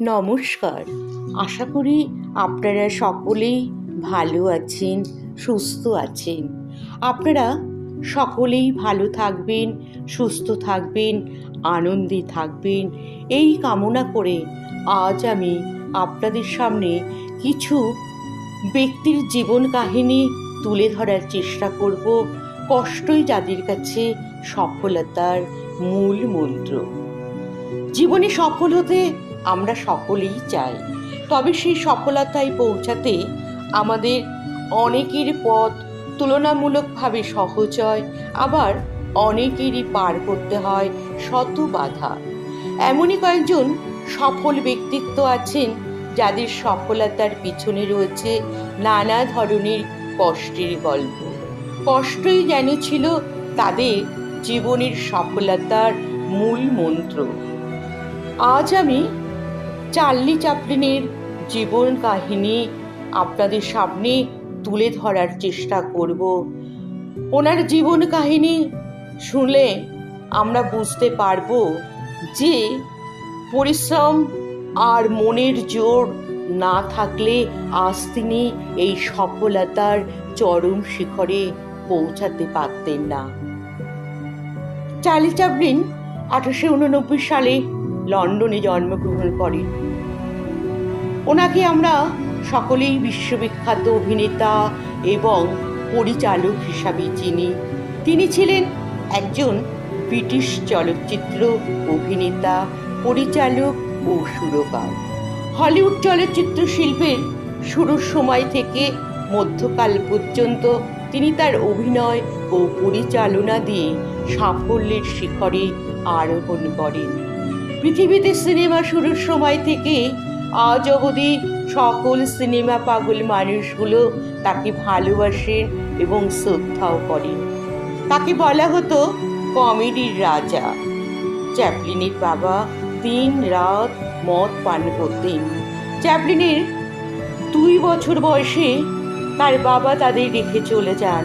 নমস্কার। আশা করি আপনারা সকলেই ভালো আছেন, সুস্থ আছেন। আপনারা সকলেই ভালো থাকবেন, সুস্থ থাকবেন, আনন্দে থাকবেন। এই কামনা করে আজ আমি আপনাদের সামনে কিছু ব্যক্তির জীবন কাহিনী তুলে ধরার চেষ্টা করব। কষ্টই যাদের কাছে সফলতার মূল মন্ত্র। জীবনে সফল হতে আমরা সকলেই চাই। তবে সেই সফলতায় পৌঁছাতে আমাদের অনেকের পথ তুলনামূলকভাবে সহজ হয়, আবার অনেকেরই পার করতে হয় শত বাধা। এমনই কয়েকজন সফল ব্যক্তিত্ব আছেন যাদের সফলতার পিছনে রয়েছে নানা ধরনের কষ্টের গল্প। কষ্টই যেন ছিল তাদের জীবনের সফলতার মূল মন্ত্র। আজ আমি চার্লি চাপলিনের জীবন কাহিনী আপনাদের সামনে তুলে ধরার চেষ্টা করব। ওনার জীবন কাহিনী শুনলে আমরা বুঝতে পারব যে পরিশ্রম আর মনের জোর না থাকলে আজ তিনি এই সফলতার চরম শিখরে পৌঁছাতে পারতেন না। চার্লি চাপলিন আঠারোশো উননব্বই সালে লন্ডনে জন্মগ্রহণ করেন। ওনাকে আমরা সকলেই বিশ্ববিখ্যাত অভিনেতা এবং পরিচালক হিসাবে চিনি। তিনি ছিলেন একজন ব্রিটিশ চলচ্চিত্র অভিনেতা, পরিচালক ও সুরকার। হলিউড চলচ্চিত্র শিল্পের শুরুর সময় থেকে মধ্যকাল পর্যন্ত তিনি তার অভিনয় ও পরিচালনা দিয়ে সাফল্যের শিখরে আরোহণ করেন। পৃথিবীতে সিনেমা শুরুর সময় থেকে আজ অবধি সকল সিনেমা পাগল মানুষগুলো তাকে ভালোবাসেন এবং শ্রদ্ধাও করেন তাকে বলা হতো কমেডির রাজা। চ্যাপলিনের বাবা দিন রাত মদ পান করতেন। চ্যাপলিনের দুই বছর বয়সে তার বাবা তাদের রেখে চলে যান।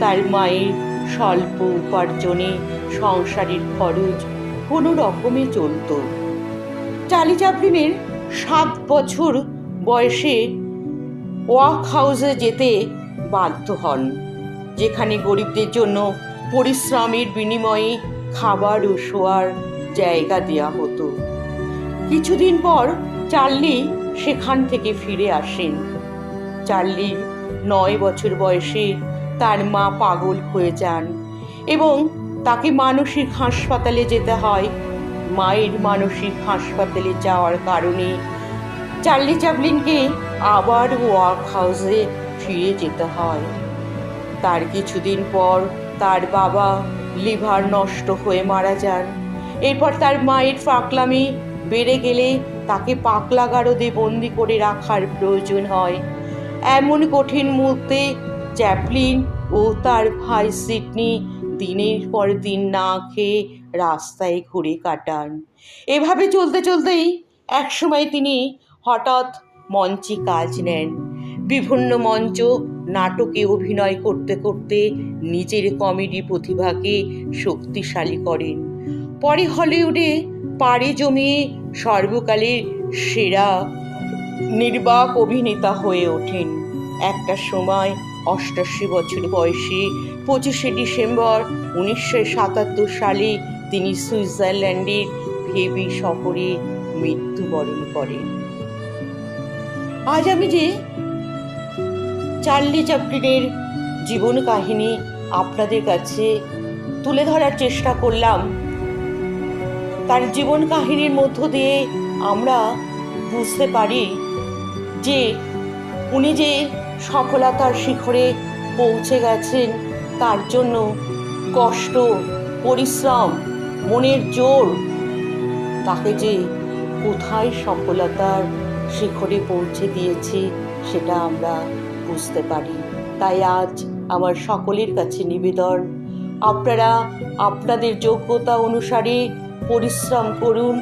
তার মায়ের স্বল্প উপার্জনে সংসারের খরচ কোনো রকমে চলত। চার্লি চাপলিনের সাত বছর বয়সে ওয়াক হাউসে যেতে বাধ্য হন, যেখানে গরিবদের জন্য পরিশ্রমের বিনিময়ে খাবার ও শোয়ার জায়গা দেওয়া হতো। কিছুদিন পর চার্লি সেখান থেকে ফিরে আসেন। চার্লির নয় বছর বয়সে তার মা পাগল হয়ে যান এবং তাকে মানসিক হাসপাতালে যেতে হয় মায়ের মানসিক হাসপাতালে যাওয়ার কারণে চার্লি চাপলিনকে আবার ওয়ার্ক হাউসে ফিরে যেতে হয়। তার কিছুদিন পর তার বাবা লিভার নষ্ট হয়ে মারা যান। এরপর তার মায়ের পাকলামি বেড়ে গেলে তাকে পাকলা গারদে বন্দি করে রাখার প্রয়োজন হয়। এমন কঠিন মুহূর্তে চ্যাপলিন ও তার ভাই সিডনি দিনের পর দিন না খেয়ে রাস্তায় ঘুরে কাটান। এভাবে চলতে চলতেই একসময় তিনি হঠাৎ মঞ্চে কাজ নেন। বিভিন্ন মঞ্চ নাটকে অভিনয় করতে করতে নিজের কমেডি প্রতিভাকে শক্তিশালী করেন। পরে হলিউডে পাড়ে জমিয়ে সর্বকালের সেরা নির্বাক অভিনেতা হয়ে ওঠেন। একটা সময় অষ্টাশি বছর বয়সে পঁচিশে ডিসেম্বর উনিশশো সাতাত্তর সালে তিনি সুইজারল্যান্ডের ভেবি শহরে মৃত্যুবরণ করেন। আজ আমি যে চার্লি চাপলিনের জীবন কাহিনী আপনাদের কাছে তুলে ধরার চেষ্টা করলাম, তার জীবন কাহিনীর মধ্য দিয়ে আমরা বুঝতে পারি যে উনি যে সফলতার শিখরে পৌঁছে গেছেন, তার জন্য কষ্ট, পরিশ্রম মনের জোর, তাকে যে কোথায় সফলতার শিখরে পৌঁছে দিয়েছে সেটা আমরা বুঝতে পারি। তাই আজ আমার সকলের কাছে নিবেদন, আপনারা আপনাদের যোগ্যতা অনুসারে পরিশ্রম করুন,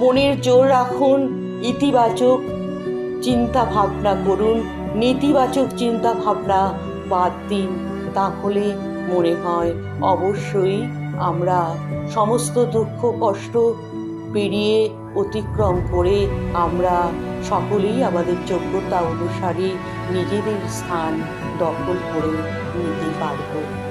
মনের জোর রাখুন, ইতিবাচক চিন্তা ভাবনা করুন, নেতিবাচক চিন্তা ভাবনা বাদ দিন, তাহলে মনে হয় অবশ্যই আমরা সমস্ত দুঃখ, কষ্ট, পেরিয়ে অতিক্রম করে আমরা সকলেই আমাদের যোগ্যতা অনুসারে নিজেদের স্থান দখল করে নিতে পারব।